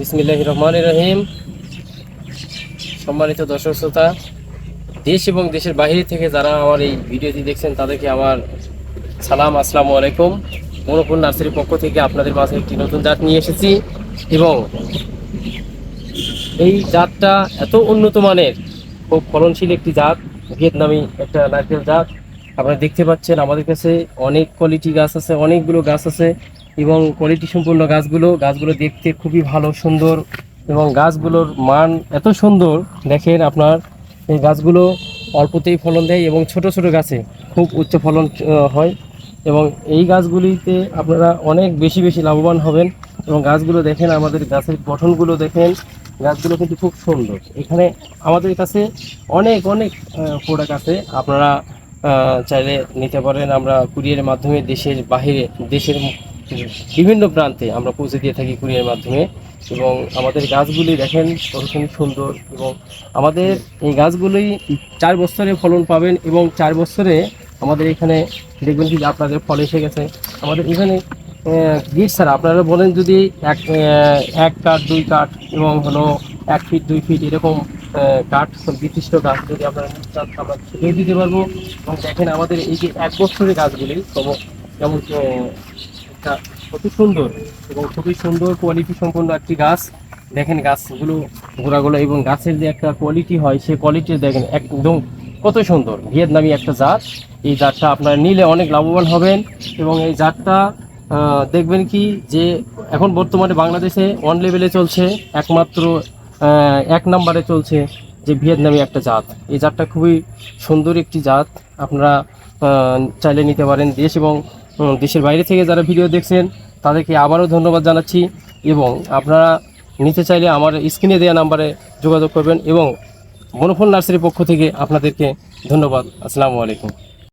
বিসমিল্লাহ রহমান রহিম। সম্মানিত দর্শক শ্রোতা, দেশ এবং দেশের বাইরে থেকে যারা আমার এই ভিডিওটি দেখছেন, তাদেরকে আমার সালাম, আসসালামু আলাইকুম। মনোপুর নার্সারির পক্ষ থেকে আপনাদের মাঝে একটি নতুন জাত নিয়ে এসেছি এবং এই জাতটা এত উন্নত মানের, খুব ফলনশীল একটি জাত, ভিয়েতনামি একটা নারকেল জাত। আপনারা দেখতে পাচ্ছেন আমাদের কাছে অনেক কোয়ালিটি গাছ আছে, অনেকগুলো গাছ আছে। এবং কোয়ালিটি সম্পূর্ণ গাছগুলো গাছগুলো দেখতে খুবই ভালো, সুন্দর এবং গাছগুলোর মান এত সুন্দর, দেখেন আপনার, এই গাছগুলো অল্পতেই ফলন দেয় এবং ছোট ছোট গাছে খুব উচ্চ ফলন হয় এবং এই গাছগুলিতে আপনারা অনেক বেশি বেশি লাভবান হবেন এবং গাছগুলো দেখেন আমাদের গাছের গঠনগুলো দেখেন, গাছগুলো কিন্তু খুব সুন্দর। এখানে আমাদের কাছে অনেক অনেক প্রোডাক্ট আছে, আপনারা চাইলে নিতে পারেন। আমরা কুরিয়ারের মাধ্যমে দেশের বাহিরে, দেশের বিভিন্ন প্রান্তে আমরা পৌঁছে দিয়ে থাকি কুরিয়ারের মাধ্যমে এবং আমাদের গাছগুলি দেখেন কতখানি সুন্দর এবং আমাদের এই গাছগুলি চার বছরে ফলন পাবেন এবং চার বছরে আমাদের এখানে দেখবেন কি আপনাদের ফল এসে গেছে। আমাদের এখানে গিট ছাড়া আপনারা বলেন যদি এক এক কাঠ, দুই কাঠ এবং হলো এক ফিট, দুই ফিট এরকম কাঠ বিশিষ্ট গাছ যদি আপনারা আমরা সেটাও দিতে পারব। এবং দেখেন আমাদের এই যে এক বছরের গাছগুলি কেমন একটা খুবই সুন্দর এবং খুবই সুন্দর কোয়ালিটি সম্পন্ন একটি গাছ। দেখেন গাছগুলো, গোড়াগুলো এবং গাছের যে একটা কোয়ালিটি হয়, সেই কোয়ালিটি দেখেন একদম কত সুন্দর। ভিয়েতনামি একটা জাত। এই জাতটা আপনারা নিলে অনেক লাভবান হবেন এবং এই জাতটা দেখবেন কি যে এখন বর্তমানে বাংলাদেশে ওয়ান লেভেলে চলছে, একমাত্র এক নম্বরে চলছে যে ভিয়েতনামি একটা জাত। এই জাতটা খুবই সুন্দর একটি জাত। আপনারা চাইলে নিতে পারেন দেশ এবং দেশের বাইরে থেকে যারা ভিডিও দেখছেন, তাদেরকে আবারও ধন্যবাদ জানাচ্ছি এবং আপনারা নিতে চাইলে আমার স্ক্রিনে দেওয়া নাম্বারে যোগাযোগ করবেন এবং মনোফল নার্সারির পক্ষ থেকে আপনাদেরকে ধন্যবাদ। আসসালামু আলাইকুম।